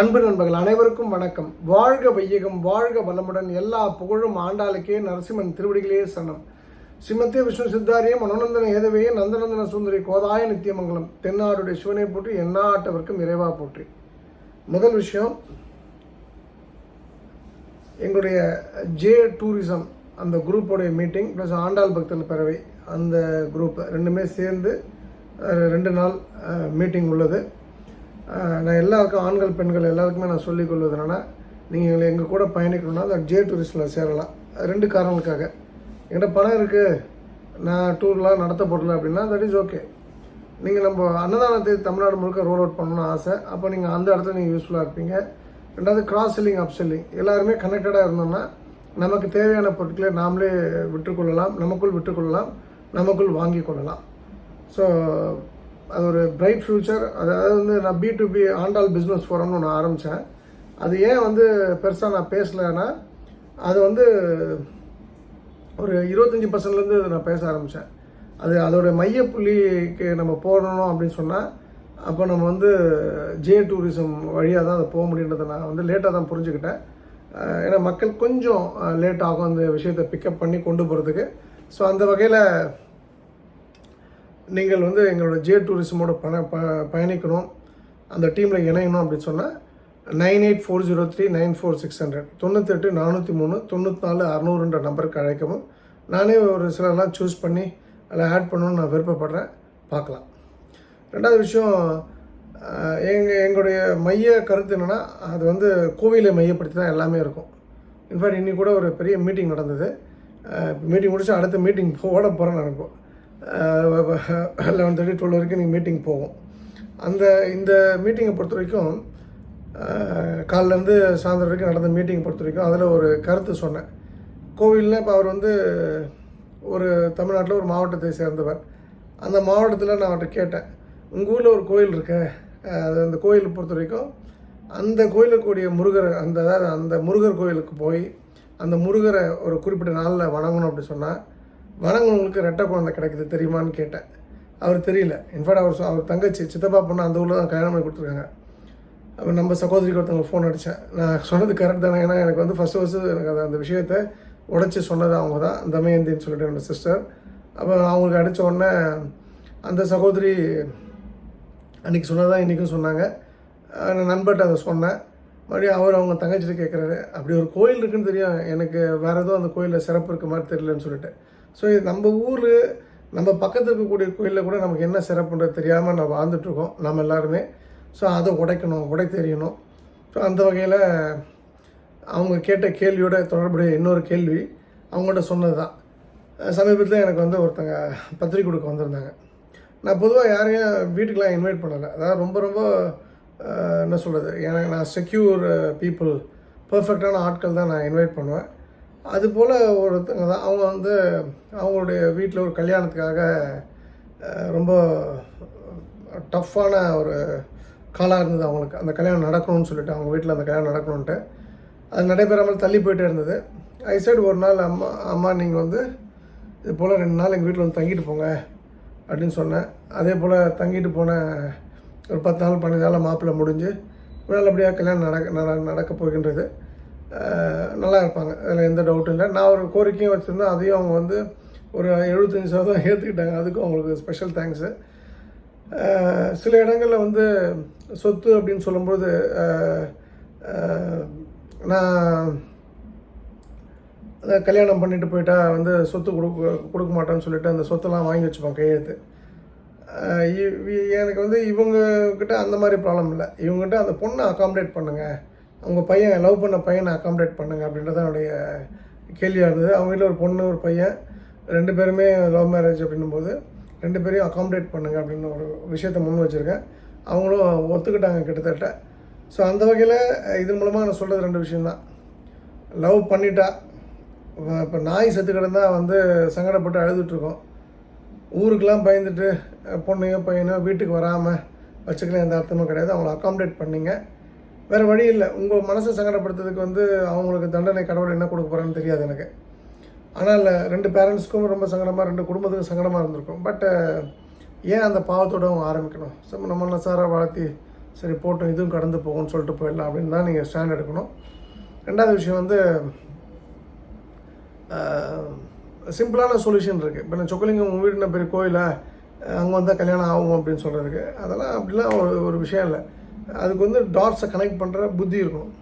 அன்பு நண்பர்கள் அனைவருக்கும் வணக்கம். வாழ்க வையகம் வாழ்க வளமுடன் எல்லா புகழும் ஆண்டாளுக்கே நரசிம்மன் திருவடிகளே சரணம். சிம்மத்தே விஷ்ணு சித்தாரிய மனோநந்தன ஏதவையே நந்தநந்தன சுந்தரி கோதாய நித்தியமங்கலம் தென்னாருடைய சிவனை போற்றி எந்நாட்டவர்க்கும் இறைவா போற்றி. முதல் விஷயம் எங்களுடைய ஜே டூரிசம் அந்த குரூப்போடைய மீட்டிங் ப்ளஸ் ஆண்டாள் பக்தர்கள் பறவை அந்த குரூப் ரெண்டுமே சேர்ந்து ரெண்டு நாள் மீட்டிங் உள்ளது. நான் எல்லாருக்கும் ஆண்கள் பெண்கள் எல்லாருக்குமே நான் சொல்லிக் கொள்வது என்னென்னா நீங்கள் எங்கள் கூட பயணிக்கணும்னா அந்த ஜே டூரிஸ்டில் சேரலாம். ரெண்டு காரணங்களுக்காக. என்கிட்ட பணம் இருக்குது நான் டூர்லாம் நடத்த போடல அப்படின்னா தட் இஸ் ஓகே நீங்கள் நம்ம அன்னதானத்தை தமிழ்நாடு முழுக்க ரோல் அவுட் பண்ணணும்னு ஆசை. அப்போ நீங்கள் அந்த இடத்துல நீங்கள் யூஸ்ஃபுல்லாக இருப்பீங்க. ரெண்டாவது கிராஸ் செல்லிங் அப் செல்லிங் எல்லாருமே கனெக்டடாக இருந்தோம்னா நமக்கு தேவையான பொருட்களை நாமளே விற்றுக்கொள்ளலாம் நமக்குள் விற்றுக்கொள்ளலாம் நமக்குள் வாங்கி கொள்ளலாம். ஸோ அது ஒரு பிரைட் ஃப்யூச்சர் அதாவது வந்து நான் B to B Andal business ஃபோரம்னு ஒன்று ஆரம்பித்தேன் அது ஏன் வந்து பெருசாக நான் பேசலைன்னா அது வந்து ஒரு இருபத்தஞ்சி பர்சன்ட்லேருந்து நான் பேச ஆரம்பித்தேன் அது அதோடய மையப்புள்ளிக்கு நம்ம போடணும் அப்படின்னு சொன்னால் அப்போ நம்ம வந்து ஜே டூரிசம் வழியாக தான் அதை போக முடியுன்றதை நான் வந்து லேட்டாக தான் புரிஞ்சுக்கிட்டேன். ஏன்னா மக்கள் கொஞ்சம் லேட் ஆகும் அந்த விஷயத்தை பிக்கப் பண்ணி கொண்டு போகிறதுக்கு ஸோ அந்த வகையில் நீங்கள் வந்து எங்களோட ஜே டூரிசமோட பண ப பயணிக்கணும். அந்த டீமில் இணையணும் அப்படின்னு சொன்னால் nine eight four zero three nine four six hundred தொண்ணூத்தெட்டு நானூற்றி மூணு தொண்ணூற்றி நாலு அறநூறுன்ற நம்பருக்கு அழைக்கவும். நானே ஒரு சிலர்லாம் சூஸ் பண்ணி அதில் ஆட் பண்ணணும்னு நான் விருப்பப்படுறேன். பார்க்கலாம். ரெண்டாவது விஷயம் எங்கள் எங்களுடைய மைய கருத்து என்னென்னா அது வந்து கோவிலை மையப்படுத்தி தான் எல்லாமே இருக்கும். இன்ஃபேக்ட் இன்னி கூட ஒரு பெரிய மீட்டிங் நடந்தது. மீட்டிங் முடிச்சு அடுத்த மீட்டிங் ஓட போகிறேன் நினைப்போம். லெவன் தேர்ட்டி டுவெல் வரைக்கும் நீங்கள் மீட்டிங் போகும். அந்த இந்த மீட்டிங்கை பொறுத்த வரைக்கும் காலிலேருந்து சாயந்தரம் வரைக்கும் நடந்த மீட்டிங் பொறுத்த வரைக்கும் அதில் ஒரு கருத்து சொன்னேன். கோவிலில் இப்போ அவர் வந்து ஒரு தமிழ்நாட்டில் ஒரு மாவட்டத்தை சேர்ந்தவர். அந்த மாவட்டத்தில் நான் அவர்கிட்ட கேட்டேன் உங்கள் ஊரில் ஒரு கோயில் இருக்கு அது அந்த கோயிலை பொறுத்த வரைக்கும் அந்த கோயிலுக்கு கூடிய முருகர் அந்த அதாவது அந்த முருகர் கோயிலுக்கு போய் அந்த முருகரை ஒரு குறிப்பிட்ட நாளில் வணங்கணும் அப்படி சொன்னால் வரவங்களுக்கு ரெட்டை குழந்தை கிடைக்குது தெரியுமான்னு கேட்டேன். அவர் தெரியல. இன்ஃபேக்ட் அவர் அவர் தங்கச்சி சித்தப்பா பொண்ணு அந்த ஊரில் தான் கல்யாணம் பண்ணி கொடுத்துருக்காங்க. அப்போ நம்ம சகோதரிக்கு ஒருத்தவங்க ஃபோன் அடித்தேன் நான் சொன்னது கரெக்ட் தானே? ஏன்னா எனக்கு வந்து ஃபஸ்ட்டு ஃபஸ்ட்டு எனக்கு அந்த அந்த விஷயத்தை உடச்சி சொன்னது அவங்க தான். தமயந்தின்னு சொல்லிட்டு என்னோட சிஸ்டர் அப்போ அவங்களுக்கு அடித்த உடனே அந்த சகோதரி அன்றைக்கி சொன்னதான் இன்றைக்கும் சொன்னாங்க. நான் நண்பர்கிட்ட அதை சொன்னேன். மறுபடியும் அவர் அவங்க தங்கச்சிட்டு கேட்குறாரு அப்படி ஒரு கோயில் இருக்குன்னு தெரியும். எனக்கு வேறு எதுவும் அந்த கோயிலில் சிறப்பு இருக்க மாதிரி தெரியலன்னு சொல்லிட்டு. ஸோ இது நம்ம ஊர் நம்ம பக்கத்தில் இருக்கக்கூடிய கோயிலில் கூட நமக்கு என்ன சிறப்புன்றது தெரியாமல் நம்ம வாழ்ந்துட்டுருக்கோம் நம்ம எல்லாருமே. ஸோ அதை உடைக்கணும் உடை தெரியணும் ஸோ அந்த வகையில் அவங்க கேட்ட கேள்வியோட தொடர்புடைய இன்னொரு கேள்வி அவங்கள்ட்ட சொன்னது தான் சமீபத்தில் எனக்கு வந்து ஒருத்தங்க பத்திரிக்கை கொடுக்க வந்திருந்தாங்க. நான் பொதுவாக யாரையும் வீட்டுக்கெலாம் இன்வைட் பண்ணலை. அதாவது ரொம்ப ரொம்ப என்ன சொல்கிறது எனக்கு நான் செக்யூர் பீப்புள் பர்ஃபெக்டான ஆட்கள் தான் நான் இன்வைட் பண்ணுவேன். அதுபோல் ஒருத்தங்க தான். அவங்க வந்து அவங்களுடைய வீட்டில் ஒரு கல்யாணத்துக்காக ரொம்ப டஃப்பான ஒரு காலாக இருந்தது அவங்களுக்கு. அந்த கல்யாணம் நடக்கணும்னு சொல்லிட்டு அவங்க வீட்டில் அந்த கல்யாணம் நடக்கணுன்ட்டு அது நடைபெறாமல் தள்ளி போயிட்டே இருந்தது. ஐ சைடு ஒரு நாள் அம்மா அம்மா நீங்கள் வந்து இது போல் ரெண்டு நாள் எங்கள் வீட்டில் வந்து தங்கிட்டு போங்க அப்படின்னு சொன்னேன். அதே போல் தங்கிட்டு போன ஒரு பத்து நாள் பன்னெண்டு நாள் மாப்பிள்ளை முடிஞ்சு நல்லபடியாக கல்யாணம் நடக்க நட- நடக்க போகின்றது. நல்லா இருப்பாங்க. அதில் எந்த டவுட்டும் இல்லை. நான் ஒரு கோரிக்கையும் வச்சுருந்தேன். அதையும் அவங்க வந்து ஒரு எழுபத்தஞ்சி சதவீதம் ஏற்றுக்கிட்டாங்க அதுக்கும் அவங்களுக்கு ஸ்பெஷல் தேங்க்ஸு சில இடங்களில் வந்து சொத்து அப்படின்னு சொல்லும்போது நான் கல்யாணம் பண்ணிட்டு போயிட்டா வந்து சொத்து கொடுக்க கொடுக்க மாட்டேன்னு சொல்லிட்டு அந்த சொத்தெல்லாம் வாங்கி வச்சுப்போம் கையெழுத்து. இ- எனக்கு வந்து இவங்கக்கிட்ட அந்த மாதிரி ப்ராப்ளம் இல்லை. இவங்ககிட்ட அந்த பொண்ணை அகாமடேட் பண்ணுங்கள் அவங்க பையன் லவ் பண்ண பையனை அக்காமடேட் பண்ணுங்க அப்படின்றது என்னுடைய கேள்வியாக இருந்தது. அவங்க வீட்டில் ஒரு பொண்ணு ஒரு பையன். ரெண்டு பேருமே லவ் மேரேஜ் அப்படின்னும் போது ரெண்டு பேரையும் அக்காமடேட் பண்ணுங்க அப்படின்னு ஒரு விஷயத்தை முன் வச்சுருக்கேன். அவங்களும் ஒத்துக்கிட்டாங்க கிட்டத்தட்ட. ஸோ அந்த வகையில் இதன் மூலமாக நான் சொல்கிறது ரெண்டு விஷயம்தான். லவ் பண்ணிட்டா இப்போ நாய் செத்து கிடந்தால் வந்து சங்கடப்பட்டு அழுதுட்ருக்கோம் ஊருக்கெலாம் பயந்துட்டு பொண்ணையோ பையனோ வீட்டுக்கு வராமல் வச்சுக்கலாம் எந்த அர்த்தமும் கிடையாது. அவங்கள அக்காமடேட் பண்ணிங்க. வேறு வழி இல்லை. உங்கள் மனசை சங்கடப்படுத்துறதுக்கு வந்து அவங்களுக்கு தண்டனை கடவுள் என்ன கொடுக்க போகிறான்னு தெரியாது எனக்கு. ஆனால் ரெண்டு பேரண்ட்ஸ்க்கும் ரொம்ப சங்கடமாக ரெண்டு குடும்பத்துக்கும் சங்கடமாக இருந்திருக்கும். பட் ஏன் அந்த பாவத்தோட அவங்க ஆரம்பிக்கணும்? சம் நம்ம நசாராக வாழ்த்தி சரி போட்டோம் இதுவும் கடந்து போகும்னு சொல்லிட்டு போயிடலாம் அப்படின்னு தான் நீங்கள் ஸ்டாண்ட் எடுக்கணும். ரெண்டாவது விஷயம் வந்து சிம்பிளான சொல்யூஷன் இருக்குது இப்போ நான் சொக்கலிங்கம் உங்கள் வீடு பெரிய கோயிலா? அங்கே வந்தால் கல்யாணம் ஆகும் அப்படின்னு சொல்கிறதுக்கு அதெல்லாம் அப்படிலாம் ஒரு ஒரு விஷயம் இல்லை. அதுக்கு வந்து டாட்ஸை கனெக்ட் பண்ணுற புத்தி இருக்கணும்.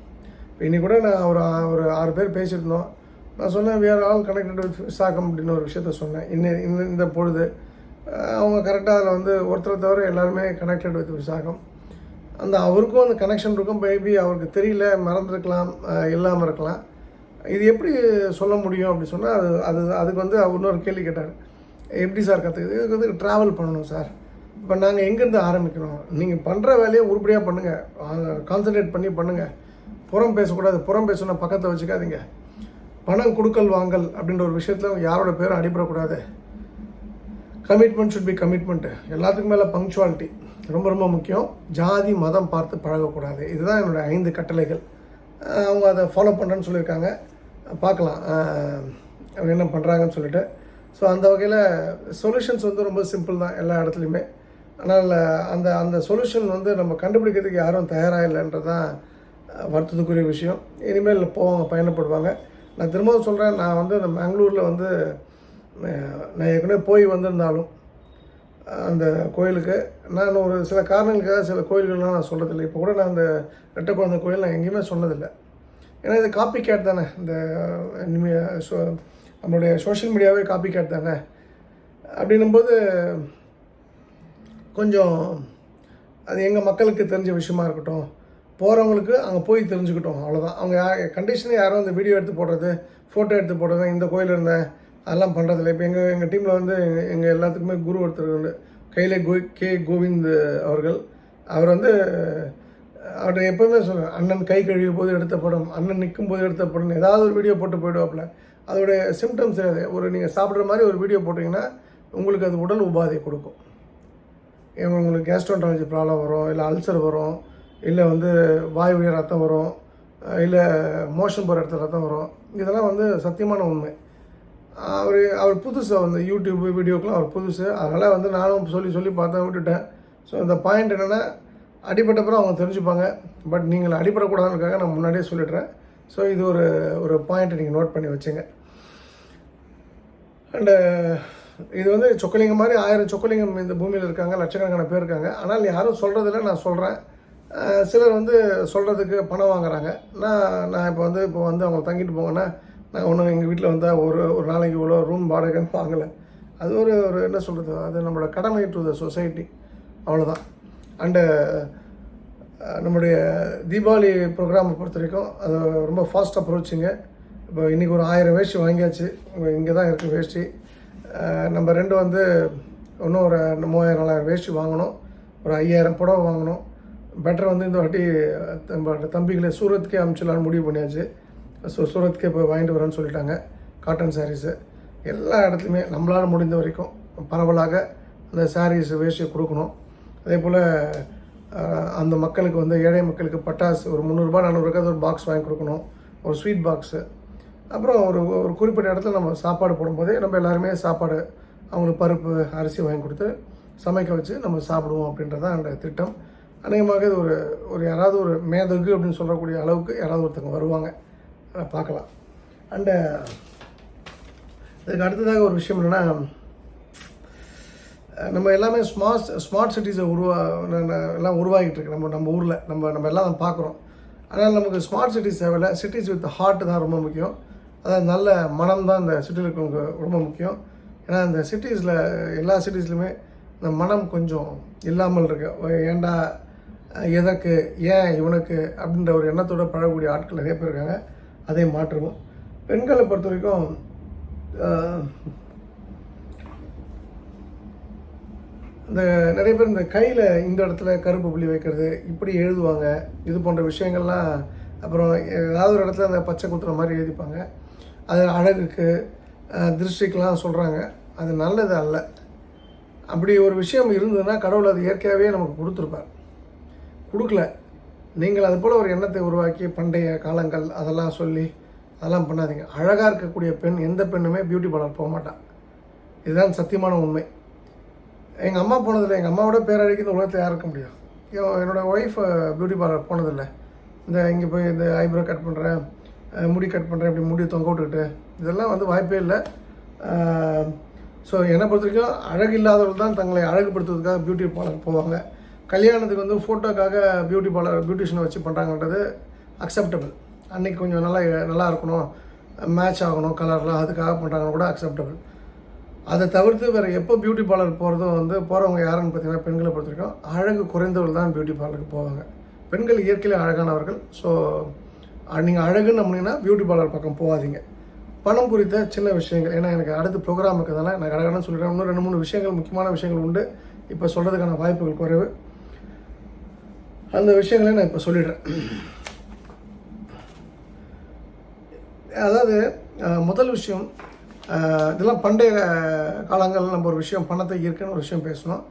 இப்போ இன்றைக்கி கூட நான் ஒரு ஒரு ஆறு பேர் பேசியிருந்தோம். நான் சொன்னேன் வேறு ஆல் கனெக்டட் வித் விசாகம் அப்படின்னு ஒரு விஷயத்த சொன்னேன். இன்னும் இந்த இந்த பொழுது அவங்க கரெக்டாக அதில் வந்து ஒருத்தரை தவிர எல்லாருமே கனெக்டட் வித் விசாகம். அந்த அவருக்கும் அந்த கனெக்ஷன் இருக்கும். மேபி அவருக்கு தெரியல மறந்துருக்கலாம் இல்லாமல் இருக்கலாம். இது எப்படி சொல்ல முடியும் அப்படி சொன்னால் அது அது அதுக்கு வந்து அவர் இன்னொரு கேள்வி கேட்டார். எப்படி சார் கற்றுக்குது இதுக்கு வந்து ட்ராவல் பண்ணணும் சார். இப்போ நாங்கள் எங்கேருந்து ஆரம்பிக்கணும் நீங்கள் பண்ணுற வேலையை உருப்படியாக பண்ணுங்கள் கான்சன்ட்ரேட் பண்ணி பண்ணுங்கள் புறம் பேசக்கூடாது. புறம் பேசணும்னா பக்கத்தை வச்சுக்காதீங்க. பணம் கொடுக்கல் வாங்கல் அப்படின்ற ஒரு விஷயத்தில் யாரோட பேரும் அடிபடக்கூடாது. கமிட்மெண்ட் ஷுட் பி கமிட்மெண்ட்டு எல்லாத்துக்கும் மேலே பங்க்சுவாலிட்டி ரொம்ப ரொம்ப முக்கியம். ஜாதி மதம் பார்த்து பழகக்கூடாது. இதுதான் என்னோடய ஐந்து கட்டளைகள். அவங்க அதை ஃபாலோ பண்ணுறேன்னு சொல்லியிருக்காங்க. பார்க்கலாம். அவங்க என்ன பண்ணுறாங்கன்னு சொல்லிட்டு. ஸோ அந்த வகையில் சொல்யூஷன்ஸ் வந்து ரொம்ப சிம்பிள் தான் எல்லா இடத்துலையுமே. ஆனால் அந்த அந்த சொல்யூஷன் வந்து நம்ம கண்டுபிடிக்கிறதுக்கு யாரும் தயாராக இல்லைன்றது தான் வருத்தத்துக்குரிய விஷயம். இனிமேல் போவாங்க பயணப்படுவாங்க. நான் திரும்பவும் சொல்கிறேன் நான் வந்து இந்த பெங்களூரில் வந்து நான் ஏற்கனவே போய் வந்திருந்தாலும் அந்த கோயிலுக்கு நான் ஒரு சில காரணங்களுக்காக சில கோயில்கள்லாம் நான் சொல்கிறதில்லை இப்போ கூட நான் அந்த ரெட்டை குழந்தை கோயில் நான் எங்கேயுமே சொன்னதில்லை. ஏன்னா இது காப்பி கேட் தானே. இந்த இனிமே- சோ நம்மளுடைய சோஷியல் மீடியாவே காப்பி கேட் தானே. அப்படின்னும்போது கொஞ்சம் அது எங்கள் மக்களுக்கு தெரிஞ்ச விஷயமா இருக்கட்டும். போகிறவங்களுக்கு அங்கே போய் தெரிஞ்சுக்கிட்டோம் அவ்வளோதான் அவங்க கண்டிஷனே யாரும் அந்த வீடியோ எடுத்து போடுறது ஃபோட்டோ எடுத்து போடுறது இந்த கோயில் இருந்தேன் அதெல்லாம் பண்ணுறதில்ல இப்போ எங்கள் எங்கள் டீமில் வந்து எங்கள் எல்லாத்துக்குமே குரு ஒருத்தர் உண்டு. கையிலே கோ கே கோவிந்த் அவர்கள். அவர் வந்து அவர்கிட்ட எப்போவுமே சொல்லுவேன் அண்ணன் கை கழுவிய போது எடுத்த படம் அண்ணன் நிற்கும் போது எடுத்த படம் ஏதாவது ஒரு வீடியோ போட்டு போயிடுவாப்புல. அதோடைய சிம்டம்ஸ் தெரியாது ஒரு நீங்கள் சாப்பிட்ற மாதிரி ஒரு வீடியோ போட்டிங்கன்னா உங்களுக்கு அது உடல் உபாதை கொடுக்கும். இவங்களுக்கு கேஸ்ட்ரோன்டாலஜி ப்ராப்ளம் வரும் இல்லை அல்சர் வரும் இல்லை வந்து வாய் வழியாக ரத்தம் வரும் இல்லை மோஷன் போகிற இடத்துல ரத்தம் வரும். இதெல்லாம் வந்து சத்தியமான உண்மை. அவர் அவர் புதுசு வந்து யூடியூப் வீடியோக்கெலாம் அவர் புதுசு. அதனால் வந்து நானும் சொல்லி சொல்லி பார்த்தேன் விட்டுட்டேன். ஸோ இந்த பாயிண்ட் என்னென்னா அடிபட்டப்புறம் அவங்க தெரிஞ்சுப்பாங்க. பட் நீங்கள் அடிபடக்கூடாதுன்றதுக்காக நான் முன்னாடியே சொல்லிடுறேன். ஸோ இது ஒரு ஒரு பாயிண்ட்டை நீங்கள் நோட் பண்ணி வச்சுங்க. அண்டு இது வந்து சொக்கலிங்கம் மாதிரி ஆயிரம் சொக்கலிங்கம் இந்த பூமியில் இருக்காங்க லட்சக்கணக்கான பேர் இருக்காங்க. ஆனால் யாரும் சொல்கிறதில்ல நான் சொல்கிறேன் சிலர் வந்து சொல்கிறதுக்கு பணம் வாங்குறாங்க. நான் நான் இப்போ வந்து இப்போ வந்து அவங்க தங்கிட்டு போங்கன்னா நான் ஒன்றும் எங்கள் வீட்டில் வந்தால் ஒரு ஒரு நாளைக்கு இவ்வளோ ரூம் வாடகைன்னு வாங்கலை. அது ஒரு ஒரு என்ன சொல்கிறது அது நம்மளோட கடமை டு த சொசைட்டி அவ்வளோதான் அண்டு நம்முடைய தீபாவளி ப்ரோக்ராமை பொறுத்த வரைக்கும் அது ரொம்ப ஃபாஸ்ட் அப்ரோச்சுங்க இப்போ இன்றைக்கி ஒரு ஆயிரம் வேஷ்டி வாங்கியாச்சு. இங்கே தான் இருக்குது வேஷ்டி நம்ம ரெண்டு வந்து இன்னும் ஒரு மூவாயிரம் நாலாயிரம் வேஷ்டி வாங்கணும். ஒரு ஐயாயிரம் புடவை வாங்கணும். பெட்டர் வந்து இந்த வாட்டி நம்ம தம்பிகளை சூரத்துக்கே அனுப்பிச்சிடலான்னு முடிவு பண்ணியாச்சு. ஸோ சூரத்துக்கே போய் வாங்கிட்டு வரேன்னு சொல்லிட்டாங்க. காட்டன் சாரீஸு எல்லா இடத்துலையுமே நம்மளால் முடிந்த வரைக்கும் பரவலாக அந்த சாரீஸ் வேஷ்டியை கொடுக்கணும். அதே போல் அந்த மக்களுக்கு வந்து ஏழை மக்களுக்கு பட்டாசு ஒரு முந்நூறுரூபா நானூறுக்காவது ஒரு பாக்ஸ் வாங்கி கொடுக்கணும். ஒரு ஸ்வீட் பாக்ஸு அப்புறம் ஒரு ஒரு குறிப்பிட்ட இடத்துல நம்ம சாப்பாடு போடும்போதே நம்ம எல்லாருமே சாப்பாடு அவங்களுக்கு பருப்பு அரிசி வாங்கி கொடுத்து சமைக்க வச்சு நம்ம சாப்பிடுவோம் அப்படின்றது தான் அந்த திட்டம். அநேகமாக இது ஒரு ஒரு யாராவது ஒரு மேதகு அப்படின்னு சொல்லக்கூடிய அளவுக்கு யாராவது ஒருத்தவங்க வருவாங்க. பார்க்கலாம். அண்டு இதுக்கு அடுத்ததாக ஒரு விஷயம் என்னென்னா நம்ம எல்லாமே ஸ்மார்ட் ஸ்மார்ட் சிட்டிஸை உருவா ந- எல்லாம் உருவாகிட்டு இருக்கு. நம்ம நம்ம ஊரில் நம்ம நம்ம எல்லாம் பார்க்குறோம். ஆனால் நமக்கு ஸ்மார்ட் சிட்டிஸ் தேவையில்ல. சிட்டிஸ் வித் ஹார்ட் தான் ரொம்ப முக்கியம். அதாவது நல்ல மனம் தான் இந்த சிட்டியில் இருக்கவங்க ரொம்ப முக்கியம். ஏன்னா இந்த சிட்டிஸில் எல்லா சிட்டிஸ்லையுமே இந்த மனம் கொஞ்சம் இல்லாமல் இருக்கு. ஏண்டா எதற்கு ஏன் இவனுக்கு அப்படின்ற ஒரு எண்ணத்தோட பழகக்கூடிய ஆட்கள் நிறைய பேர் இருக்காங்க. அதை மாற்றுவோம். பெண்களை பொறுத்த வரைக்கும் இந்த நிறைய பேர் இந்த கையில் இந்த இடத்துல கருப்பு புள்ளி வைக்கிறது இப்படி எழுதுவாங்க இது போன்ற விஷயங்கள்லாம் அப்புறம் ஏதாவது ஒரு இடத்துல அந்த பச்சை குத்துற மாதிரி எழுதிப்பாங்க. அது அழகுக்கு திருஷ்டிக்கெலாம் சொல்கிறாங்க அது நல்லது அல்ல. அப்படி ஒரு விஷயம் இருந்ததுன்னா கடவுள் அது இயற்கையாகவே நமக்கு கொடுத்துருப்பார். கொடுக்கல. நீங்கள் அது போல் ஒரு எண்ணத்தை உருவாக்கி பண்டைய காலங்கள் அதெல்லாம் சொல்லி அதெல்லாம் பண்ணாதீங்க. அழகாக இருக்கக்கூடிய பெண் எந்த பெண்ணுமே பியூட்டி பார்லர் போக மாட்டான் இதுதான் சத்தியமான உண்மை. எங்கள் அம்மா போனதில்லை. எங்கள் அம்மாவோட பேரழகி இந்த உலகத்தில் யாருக்க முடியும்? என்னோடய ஒய்ஃப் பியூட்டி பார்லர் போனதில்லை. இந்த இங்கே போய் இந்த ஐப்ரோ கட் பண்ணுறேன் முடி கட் பண்ணுறேன் இப்படி முடி தொங்க விட்டுக்கிட்டு இதெல்லாம் வந்து வாய்ப்பே இல்லை. ஸோ என்னை பொறுத்த வரைக்கும் அழகு இல்லாதவர்கள் தான் தங்களை அழகுபடுத்துவதற்காக பியூட்டி பார்லர் போவாங்க. கல்யாணத்துக்கு வந்து ஃபோட்டோக்காக பியூட்டி பார்லர் பியூட்டிஷியனை வச்சு பண்ணுறாங்கன்றது அக்செப்டபிள் அன்றைக்கி கொஞ்சம் நல்லா நல்லா இருக்கணும் மேட்ச் ஆகணும் கலர்லாம் அதுக்காக பண்ணுறாங்கன்னு கூட அக்செப்டபிள் அதை தவிர்த்து வேறு எப்போ பியூட்டி பார்லர் போகிறதும் வந்து போகிறவங்க யாருன்னு பார்த்தீங்கன்னா பெண்களை பொறுத்த வரைக்கும் அழகு குறைந்தவர்கள் தான் பியூட்டி பார்லருக்கு போவாங்க. பெண்கள் இயற்கையிலே அழகானவர்கள். ஸோ நீங்கள் அழகுன்னு நம்பினீங்கன்னா பியூட்டி பார்லர் பக்கம் போகாதீங்க. பணம் குறித்த சின்ன விஷயங்கள். ஏன்னா எனக்கு அடுத்த ப்ரோக்ராம் இருக்கிறதால நான் கடகடன்னு சொல்லிடுறேன் இன்னும் ரெண்டு மூணு விஷயங்கள் முக்கியமான விஷயங்கள் உண்டு. இப்போ சொல்கிறதுக்கான வாய்ப்புகள் குறைவு. அந்த விஷயங்களை நான் இப்போ சொல்லிடுறேன். அதாவது முதல் விஷயம் இதெல்லாம் பண்டைய காலங்களில் நம்ம ஒரு விஷயம் பணத்தை ஈர்க்கன்னு ஒரு விஷயம் பேசணும்.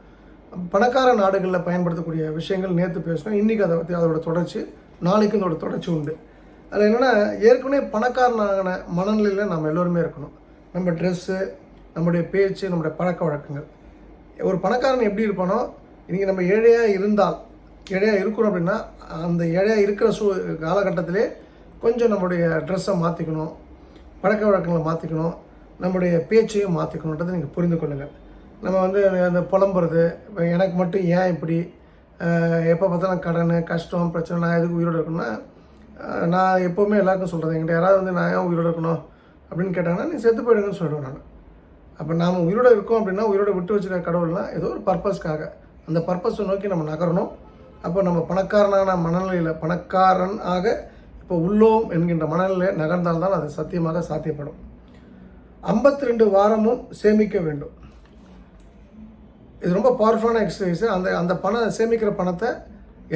பணக்கார நாடுகளில் பயன்படுத்தக்கூடிய விஷயங்கள் நேற்று பேசணும். இன்றைக்கி அதை பற்றி அதோட தொடர்ச்சி நாளைக்கு அதோட தொடர்ச்சி உண்டு. அதில் என்னென்னா ஏற்கனவே பணக்காரனாகின மனநிலையில் நம்ம எல்லோருமே இருக்கணும். நம்ம ட்ரெஸ்ஸு நம்முடைய பேச்சு நம்முடைய பழக்க வழக்கங்கள். ஒரு பணக்காரன் எப்படி இருப்பானோ இன்றைக்கி நம்ம ஏழையாக இருந்தால் ஏழையாக இருக்கிறோம் அப்படின்னா அந்த ஏழையாக இருக்கிற சூ காலகட்டத்திலே கொஞ்சம் நம்முடைய ட்ரெஸ்ஸை மாற்றிக்கணும் பழக்க வழக்கங்களை மாற்றிக்கணும் நம்முடைய பேச்சையும் மாற்றிக்கணுன்றதை நீங்கள் புரிந்து கொள்ளுங்கள் நம்ம வந்து அந்த புலம்புறது இப்போ எனக்கு மட்டும் ஏன் இப்படி எப்போ பார்த்தாலும் கடன் கஷ்டம் பிரச்சனை நான் எதுக்கு உயிரோடு இருக்கணும்னா நான் எப்போவுமே எல்லாருக்கும் சொல்கிறது என்கிட்ட யாராவது வந்து நான் ஏன் உயிரோடு இருக்கணும் அப்படின்னு கேட்டாங்கன்னா நீ செத்து போயிடுங்கன்னு சொல்லிடுவேன் நான். அப்போ நாம் உயிரோடு இருக்கோம் அப்படின்னா உயிரோட விட்டு வச்சுருக்க கடவுள்லாம் ஏதோ ஒரு பர்பஸ்க்காக அந்த பர்பஸை நோக்கி நம்ம நகரணும். அப்போ நம்ம பணக்காரனான மனநிலையில் பணக்காரன் ஆக இப்போ உள்ளோம் என்கின்ற மனநிலையில் நகர்ந்தால்தான் அது சத்தியமாக சாத்தியப்படும். ஐம்பத்தி ரெண்டு வாரமும் சேமிக்க வேண்டும். இது ரொம்ப பவர்ஃபுல்லான எக்ஸசைஸு அந்த அந்த பணம் சேமிக்கிற பணத்தை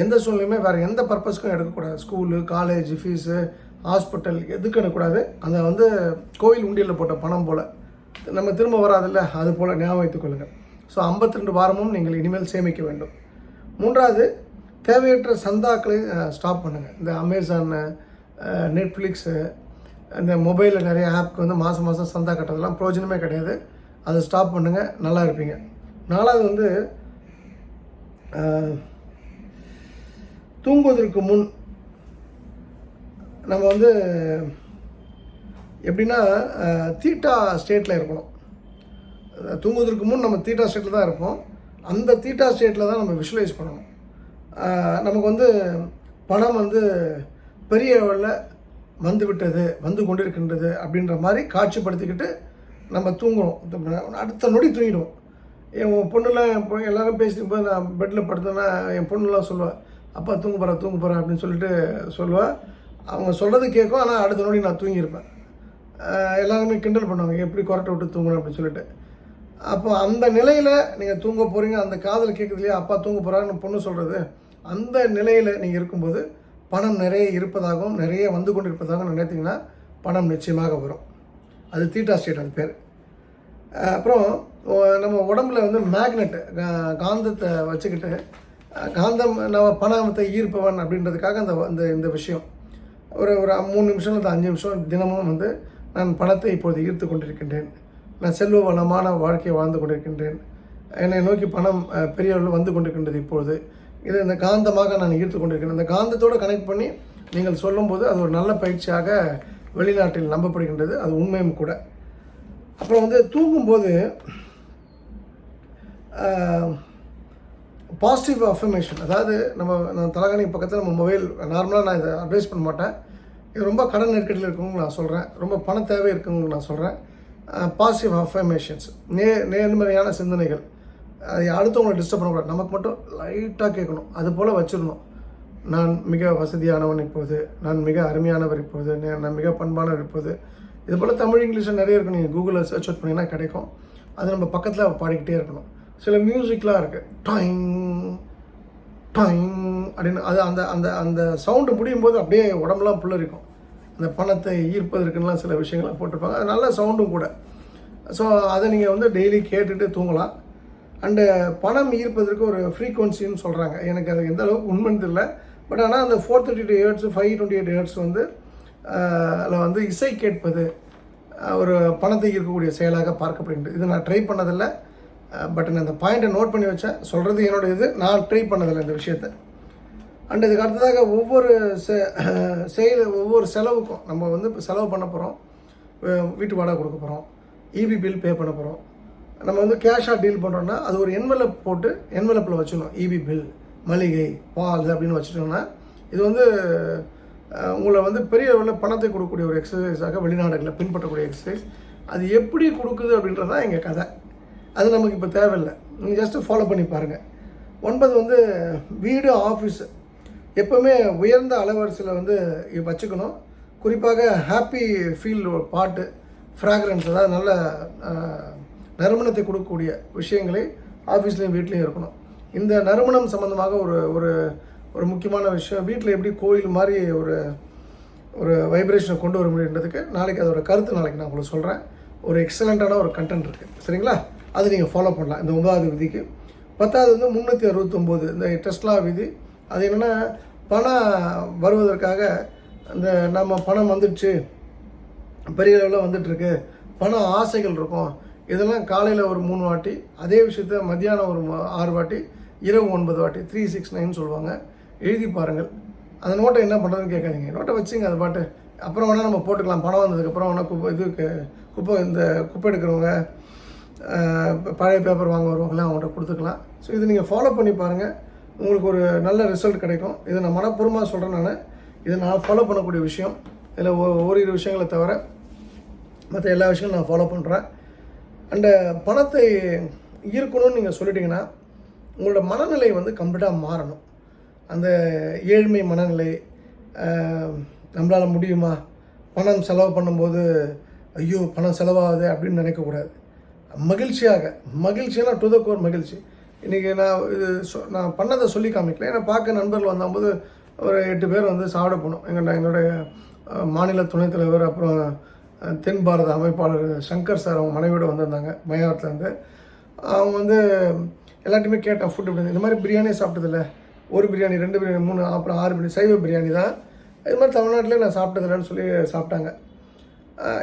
எந்த சூழ்நிலையுமே வேறு எந்த பர்பஸ்க்கும் எடுக்கக்கூடாது. ஸ்கூலு காலேஜ் ஃபீஸு ஹாஸ்பிட்டல் எதுக்கும் எடுக்கக்கூடாது? அந்த வந்து கோயில் உண்டியலில் போட்ட பணம் போல். நம்ம திரும்ப வராதில்ல? அது போல் ஞாபகம் வைத்துக் கொள்ளுங்கள். ஸோ 52 வாரமும் நீங்கள் இனிமேல் சேமிக்க வேண்டும். மூன்றாவது தேவையற்ற சந்தாக்களை ஸ்டாப் பண்ணுங்கள் இந்த அமேசான் நெட்ஃப்ளிக்ஸு இந்த மொபைலில் நிறைய ஆப்க்கு வந்து மாதம் மாதம் சந்தா கட்டுறதெல்லாம் பிரயோஜனமே கிடையாது. அதை ஸ்டாப் பண்ணுங்கள் நல்லா இருப்பீங்க. நாலாவது வந்து தூங்குவதற்கு முன் நம்ம வந்து எப்படின்னா தீட்டா ஸ்டேட்டில் இருக்கணும். தூங்குவதற்கு முன் நம்ம தீட்டா ஸ்டேட்டில் தான் இருப்போம். அந்த தீட்டா ஸ்டேட்டில் தான் நம்ம விஷுவலைஸ் பண்ணணும். நமக்கு வந்து பணம் வந்து பெரிய அளவில் வந்து விட்டது வந்து கொண்டிருக்கின்றது அப்படின்ற மாதிரி காட்சிப்படுத்திக்கிட்டு நம்ம தூங்குறோம். அடுத்த நொடி தூங்கிடுவோம். என் பொண்ணுலாம் என் பேசிட்டு போய் நான் பெட்டில் படுத்தேன்னா என் பொண்ணுலாம் சொல்லுவேன் அப்பா தூங்க போகிறா தூங்க போகிறா அப்படின்னு சொல்லிட்டு சொல்லுவேன் அவங்க சொல்கிறது கேட்கும் ஆனால் அடுத்த நோடி நான் தூங்கியிருப்பேன். எல்லாருமே கிண்டல் பண்ணுவாங்க எப்படி கொரட்டை விட்டு தூங்கணும் அப்படின்னு சொல்லிட்டு. அப்போ அந்த நிலையில் நீங்கள் தூங்க போகிறீங்க அந்த காதல் கேட்குது இல்லையா அப்பா தூங்க போகிறான்னு பொண்ணு சொல்கிறது அந்த நிலையில் நீங்கள் இருக்கும்போது பணம் நிறைய இருப்பதாகவும் நிறைய வந்து கொண்டு இருப்பதாகவும் நினைத்தீங்கன்னா பணம் நிச்சயமாக வரும். அது தீட்டா ஸ்டேட் அது பேர். அப்புறம் நம்ம உடம்புல வந்து மேக்னெட்டு காந்தத்தை வச்சுக்கிட்டு காந்தம் நம்ம பணத்தை ஈர்ப்பவன் அப்படின்றதுக்காக அந்த அந்த இந்த விஷயம். ஒரு ஒரு மூணு நிமிஷம் இல்லை அஞ்சு நிமிஷம் தினமும் வந்து நான் பணத்தை இப்போது ஈர்த்து கொண்டிருக்கின்றேன். நான் செல்வ வளமான வாழ்க்கையை வாழ்ந்து கொண்டிருக்கின்றேன். என்னை நோக்கி பணம் பெரிய அளவில் வந்து கொண்டிருக்கின்றது இப்பொழுது. இது இந்த காந்தமாக நான் ஈர்த்து கொண்டிருக்கிறேன். இந்த காந்தத்தோடு கனெக்ட் பண்ணி நீங்கள் சொல்லும்போது அது ஒரு நல்ல பயிற்சியாக வெளிநாட்டில் நம்பப்படுகின்றது. அது உண்மையும் கூட. அப்புறம் வந்து தூங்கும்போது பாசிட்டிவ் அஃபர்மேஷன் அதாவது நம்ம நான் தலகாணி பக்கத்தில் நம்ம மொபைல் நார்மலாக நான் இதை அட்வைஸ் பண்ண மாட்டேன். இது ரொம்ப கடன் நெருக்கடியில் இருக்கவங்களுக்கு நான் சொல்கிறேன் ரொம்ப பண தேவை இருக்கவங்களுக்கு நான் சொல்கிறேன் பாசிட்டிவ் அஃபர்மேஷன்ஸ் நே நேர்மறையான சிந்தனைகள். அது அடுத்தவங்களை டிஸ்டர்ப் பண்ணக்கூடாது. நமக்கு மட்டும் லைட்டாக கேட்கணும். அது போல் வச்சிடணும். நான் மிக வசதியானவன் இப்போது. நான் மிக அருமையானவர் இப்போது. நே- நான் மிக பண்பானவர் இப்போது. இது போல் தமிழ் இங்கிலீஷில் நிறைய இருக்கும். நீங்கள் கூகுளில் சர்ச் அவுட் பண்ணிங்கன்னா கிடைக்கும். அது நம்ம பக்கத்தில் பாடிக்கிட்டே இருக்கணும். சில மியூசிக்லாம் இருக்குது டைங் டாயிங் அப்படின்னு அது அந்த அந்த அந்த சவுண்டு முடியும் போது அப்படியே உடம்புலாம் புல்லரிக்கும். அந்த பணத்தை ஈர்ப்பதற்குலாம் சில விஷயங்கள்லாம் போட்டிருப்பாங்க. அது நல்ல சவுண்டும் கூட. ஸோ அதை நீங்கள் வந்து டெய்லி கேட்டுட்டு தூங்கலாம். அண்டு பணம் ஈர்ப்பதற்கு ஒரு ஃப்ரீக்குவன்சின்னு சொல்கிறாங்க எனக்கு அது எந்த அளவுக்கு உண்மைன்னு தெரியல. பட் ஆனால் அந்த four thirty two hertz five twenty eight hertz வந்து அதில் வந்து இசை கேட்பது ஒரு பணத்தை ஈர்க்கக்கூடிய செயலாக பார்க்கப்படுகின்றது. இது நான் ட்ரை பண்ணதில்லை. பட் நான் அந்த பாயிண்ட்டை நோட் பண்ணி வச்சேன். சொல்கிறது என்னோட இது. நான் ட்ரை பண்ணதில்லை இந்த விஷயத்தை. அண்ட் இதுக்கு அடுத்ததாக ஒவ்வொரு செ செயல் ஒவ்வொரு செலவுக்கும் நம்ம வந்து இப்போ செலவு பண்ண போகிறோம் வீட்டு வாடகை கொடுக்க போகிறோம் இபி பில் பே பண்ண போகிறோம் நம்ம வந்து கேஷாக டீல் பண்ணுறோன்னா அது ஒரு என்வெலப் போட்டு என்வெலப்பில் வச்சுக்கணும் இபி பில் மளிகை பால் அப்படின்னு வச்சுட்டோம்னா இது வந்து உங்களை வந்து பெரிய அளவில் பணத்தை கொடுக்கக்கூடிய ஒரு எக்ஸசைஸாக வெளிநாடுகளில் பின்பற்றக்கூடிய எக்ஸசைஸ் அது எப்படி கொடுக்குது அப்படின்றது தான் எங்கள் கதை. அது நமக்கு இப்போ தேவையில்லை. நீங்கள் ஜஸ்ட்டு ஃபாலோ பண்ணி பாருங்கள் ஒன்பது வந்து வீடு ஆஃபீஸ் எப்போவுமே உயர்ந்த அலைவரிசையில் வந்து வச்சுக்கணும். குறிப்பாக ஹாப்பி ஃபீல் பாட்டு ஃப்ராக்ரன்ஸ் அதாவது நல்ல நறுமணத்தை கொடுக்கக்கூடிய விஷயங்களை ஆஃபீஸ்லேயும் வீட்லேயும் இருக்கணும். இந்த நறுமணம் சம்மந்தமாக ஒரு ஒரு ஒரு முக்கியமான விஷயம். வீட்டில் எப்படி கோயில் மாதிரி ஒரு ஒரு வைப்ரேஷனை கொண்டு வர முடியுன்றதுக்கு நாளைக்கு அதோட கருத்து நாளைக்கு நான் உங்களுக்கு சொல்கிறேன் ஒரு எக்ஸலண்ட்டான ஒரு கண்டென்ட் இருக்குது சரிங்களா? அது நீங்கள் ஃபாலோ பண்ணலாம். இந்த ஒன்பதாவது விதிக்கு. பத்தாவது வந்து முந்நூற்றி அறுபத்தொம்போது. இந்த டெஸ்ட்லா விதி. அது என்னென்னா பணம் வருவதற்காக இந்த நம்ம பணம் வந்துடுச்சு. பெரிய அளவில் வந்துட்டுருக்கு. பணம் ஆசைகள் இருக்கும். இதெல்லாம் காலையில் ஒரு மூணு வாட்டி அதே விஷயத்த மத்தியானம் ஒரு ஆறு வாட்டி இரவு ஒன்பது வாட்டி த்ரீ சிக்ஸ் நைன் சொல்லுவாங்க. எழுதி பாருங்கள். அந்த நோட்டை என்ன பண்ணுறதுன்னு கேட்காதீங்க. நோட்டை வச்சுங்க அது பாட்டு. அப்புறம் வேணால் நம்ம போட்டுக்கலாம். பணம் வந்ததுக்கப்புறம் வேணால் குப்பை இது குப்பை இந்த குப்பை எடுக்கிறவங்க பழைய பேப்பர் வாங்க வருவாங்களாம் அவங்கள்ட்ட கொடுத்துக்கலாம். ஸோ இது நீங்கள் ஃபாலோ பண்ணி பாருங்கள் உங்களுக்கு ஒரு நல்ல ரிசல்ட் கிடைக்கும். இதை நான் மனப்பூர்வமாக சொல்கிறேன் நான். இதை நான் ஃபாலோ பண்ணக்கூடிய விஷயம். இதில் ஓரிரு விஷயங்களை தவிர மற்ற எல்லா விஷயங்களும் நான் ஃபாலோ பண்ணுறேன் அண்டு பணத்தை ஈர்க்கணும்னு நீங்கள் சொல்லிட்டிங்கன்னா உங்களோட மனநிலை வந்து கம்ப்ளீட்டாக மாறணும். அந்த ஏழ்மை மனநிலை நம்மளால் முடியுமா? பணம் செலவு பண்ணும்போது ஐயோ பணம் செலவாகுது அப்படின்னு நினைக்கக்கூடாது. மகிழ்ச்சியாக மகிழ்ச்சியெல்லாம் டு த கோர் மகிழ்ச்சி. இன்றைக்கி நான் இது சொ- நான் பண்ணதை சொல்லி காமிக்கல. ஏன்னா பார்க்க நண்பர்கள் வந்தபோது ஒரு எட்டு பேர் வந்து சாப்பிட போனோம். எங்கள் எங்களுடைய மாநில துணைத் தலைவர் அப்புறம் தென் பாரத அமைப்பாளர் சங்கர் சார் அவங்க மனைவியோட வந்திருந்தாங்க மயானத்துலேருந்து அவங்க வந்து எல்லாத்தையுமே கேட்டேன் ஃபுட் எப்படி இந்த மாதிரி பிரியாணி சாப்பிட்டதில்ல. ஒரு பிரியாணி ரெண்டு பிரியாணி மூணு அப்புறம் ஆறு பிரியாணி சைவ பிரியாணி தான். இது மாதிரி தமிழ்நாட்டிலே நான் சாப்பிட்டதில்லன்னு சொல்லி சாப்பிட்டாங்க.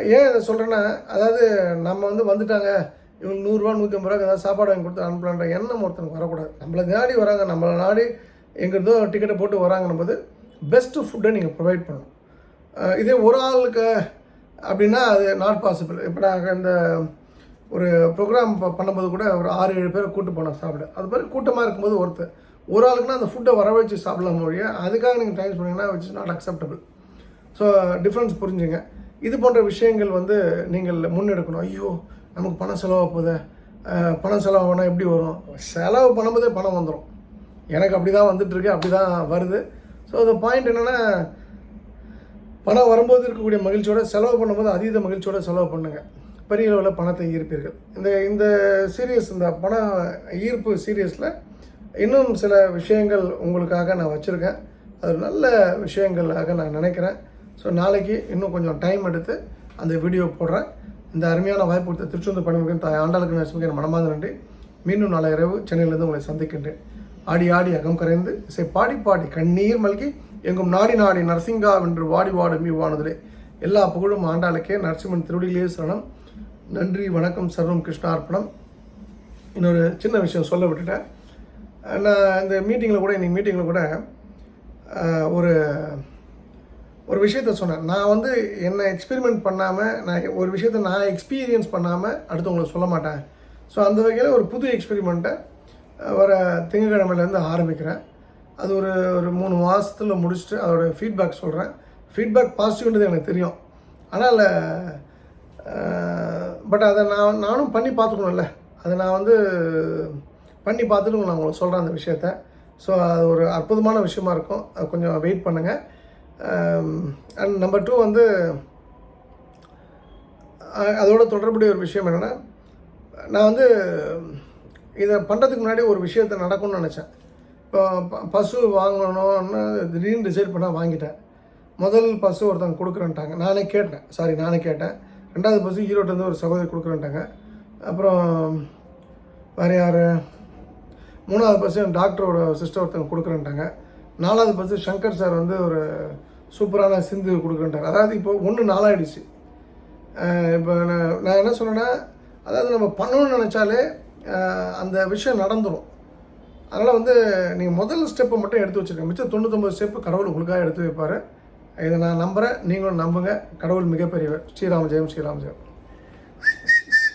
ஏன் இதை சொல்கிறேன்னா அதாவது நம்ம வந்து வந்துட்டாங்க இவங்க நூறுரூவா நூற்றி ஐம்பது ரூபா ஏதாவது சாப்பாடு வாங்கி கொடுத்து அனுப்பலான்ற எண்ணம் ஒருத்தனுக்கு வரக்கூடாது. நம்மளை நாடி வராங்க நம்மளை நாடி எங்கிறதோ டிக்கெட்டை போட்டு வராங்கன்னும் போது பெஸ்ட்டு ஃபுட்டை நீங்கள் ப்ரொவைட் பண்ணணும் இதே ஒரு ஆளுக்கு அப்படின்னா அது நாட் பாசிபிள் இப்போ நாங்கள் இந்த ஒரு ப்ரோக்ராம் பண்ணும்போது கூட ஒரு ஆறு ஏழு பேரை கூட்டு போனோம் சாப்பிட. அது மாதிரி கூட்டமாக இருக்கும்போது ஒருத்தர் ஒரு ஆளுக்குன்னா அந்த ஃபுட்டை வர சாப்பிடலாம் மொழிய அதுக்காக நீங்கள் டைம் பண்ணிங்கன்னா which is not acceptable so difference புரிஞ்சுங்க. இது போன்ற விஷயங்கள் வந்து நீங்கள் முன்னெடுக்கணும். ஐயோ நமக்கு பணம் செலவாக போதே பணம் செலவாகுனா எப்படி வரும்? செலவு பண்ணும்போதே பணம் வந்துடும் எனக்கு அப்படி தான் வந்துட்டுருக்கு அப்படி தான் வருது. ஸோ அந்த பாயிண்ட் என்னென்னா பணம் வரும்போது இருக்கக்கூடிய மகிழ்ச்சியோட செலவு பண்ணும்போது அதீத மகிழ்ச்சியோட செலவு பண்ணுங்கள் பெரிய அளவில் பணத்தை ஈர்ப்பீர்கள். இந்த இந்த சீரியஸ் இந்த பண ஈர்ப்பு சீரியஸில் இன்னும் சில விஷயங்கள் உங்களுக்காக நான் வச்சுருக்கேன். அது நல்ல விஷயங்களாக நான் நினைக்கிறேன். ஸோ நாளைக்கு இன்னும் கொஞ்சம் டைம் எடுத்து அந்த வீடியோ போடுறேன். இந்த அருமையான வாய்ப்பு கொடுத்த திருச்செந்தூர் பணிமுகன் தாய் ஆண்டாளுக்கு நரசிம்மக்கு என் மனமார்ந்த நன்றி. மீண்டும் நாளை இரவு சென்னையிலிருந்து உங்களை சந்திக்கின்றேன். ஆடி ஆடி அகம் கரைந்து இசை பாடி பாடி கண்ணீர் மல்கி எங்கும் நாடி நாடி நரசிங்கா வென்று வாடி வாடு மீவானதிலே எல்லா புகழும் ஆண்டாளுக்கே நரசிம்மன் திருவடியிலே சரணம். நன்றி வணக்கம் சர்வம் கிருஷ்ணார்ப்பணம் இன்னொரு சின்ன விஷயம் சொல்ல விட்டுட்டேன். நான் இந்த மீட்டிங்கில் கூட இன்றைக்கி மீட்டிங்கில் கூட ஒரு ஒரு விஷயத்த சொன்னேன். நான் வந்து என்ன எக்ஸ்பெரிமெண்ட் பண்ணாமல் நான் ஒரு விஷயத்த நான் எக்ஸ்பீரியன்ஸ் பண்ணாமல் அடுத்தவங்களுக்கு சொல்ல மாட்டேன். ஸோ அந்த வகையில் ஒரு புது எக்ஸ்பெரிமெண்ட்டை வர திங்கக்கிழமையிலேருந்து ஆரம்பிக்கிறேன். அது ஒரு ஒரு மூணு மாதத்தில் முடிச்சுட்டு அதோட ஃபீட்பேக் சொல்கிறேன் ஃபீட்பேக் பாசிட்டிவ்ன்றது எனக்கு தெரியும். ஆனால் பட் அதை நான் நானும் பண்ணி பார்த்துக்கணும்ல. அதை நான் வந்து பண்ணி பார்த்துட்டு நான் உங்களுக்கு சொல்கிறேன் அந்த விஷயத்த. ஸோ அது ஒரு அற்புதமான விஷயமா இருக்கும். கொஞ்சம் வெயிட் பண்ணுங்கள் அண்ட் நம்பர் டூ வந்து அதோட தொடர்புடைய ஒரு விஷயம் என்னென்னா நான் வந்து இதை பண்ணுறதுக்கு முன்னாடி ஒரு விஷயத்தை நடக்கும்னு நினச்சேன். இப்போ ப- பசு வாங்கணும்னு திடீர்னு டிசைட் பண்ணால் வாங்கிட்டேன். முதல் பசு ஒருத்தவங்க கொடுக்குறேன்ட்டாங்க. நானே கேட்டேன். சாரி நானே கேட்டேன். ரெண்டாவது பசு ஈரோட்டிலேருந்து ஒரு சகோதரி கொடுக்குறேன்ட்டாங்க. அப்புறம் வேறு யார்? மூணாவது பசு டாக்டரோட சிஸ்டர் ஒருத்தவங்க கொடுக்குறேன்ட்டாங்க. நாலாவது பசு சங்கர் சார் வந்து ஒரு சூப்பரான சிந்து கொடுக்குறேன்ட்டாங்க அதாவது இப்போ ஒன்று நாளாயிடுச்சு. இப்போ நான் நான் என்ன சொன்னேன்னா அதாவது நம்ம பண்ணணும்னு நினச்சாலே அந்த விஷயம் நடந்துடும் அதனால் வந்து நீங்கள் முதல் ஸ்டெப்பை மட்டும் எடுத்து வச்சுருக்கேன் மிச்சம் தொண்ணூத்தொம்பது ஸ்டெப்பு கடவுள் உங்களுக்காக எடுத்து வைப்பார். இதை நான் நம்புகிறேன் நீங்களும் நம்புங்க. கடவுள் மிகப்பெரியவர். ஸ்ரீராம ஜெயம் ஸ்ரீராம் ஜெயம்.